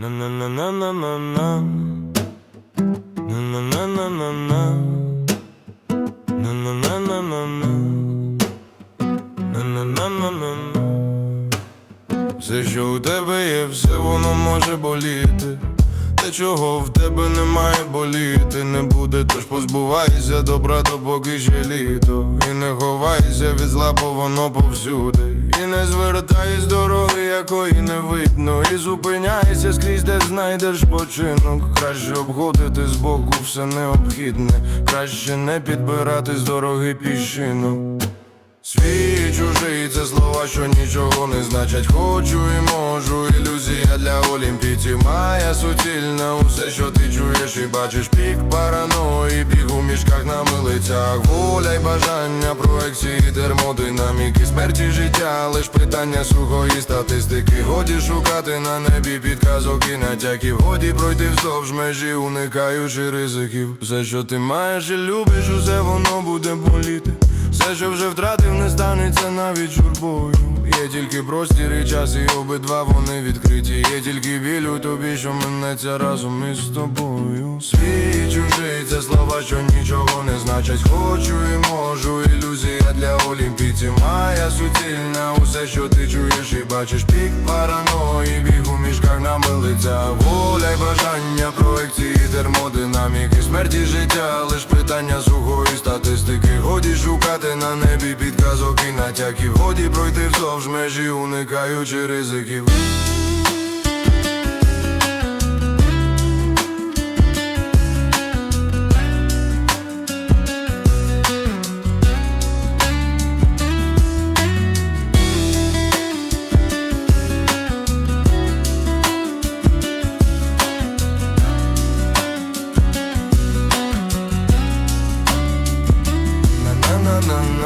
На на Все, що у тебе є, все воно може боліти. Те, чого в тебе немає боліти, не буде, тож позбувайся добра, допоки ще літо. І не ховайся від зла, бо воно повсюди І не звертайся з дороги, якої не видно І зупиняйся скрізь, де знайдеш починок Краще обходити збоку все необхідне Краще не підбирати з дороги піщинок Свій чужий це слова, що нічого не значать. Хочу і можу, ілюзія для олімпійців. Моя суцільна, усе, що ти чуєш і бачиш. Пік параної, біг у мішках на милицях. Воля й бажання, проекції, термодинаміки, смерті життя, лиш питання сухої статистики. Годі шукати на небі підказок і натяків. Годі пройти вздовж межі, уникаючи ризиків. Все, що ти маєш і любиш, усе воно буде боліти. Все, що вже втратив, не станеться навіть журбою. Є тільки простір і час, і обидва вони відкриті. Є тільки біль тобі, що минеться разом із тобою. Свій чужий це слова, що нічого не значать. Хочу і можу, ілюзія для олімпійців. Моя суцільна, усе, що ти чуєш і бачиш. Пік параної, біг у мішках на милицях. Воля й бажання, проекції, термодинаміки, смерті життя, лиш питання сухої статистики. Годі шукати на небі підказок і натяків. Годі пройти вздовж межі, уникаючи ризиків.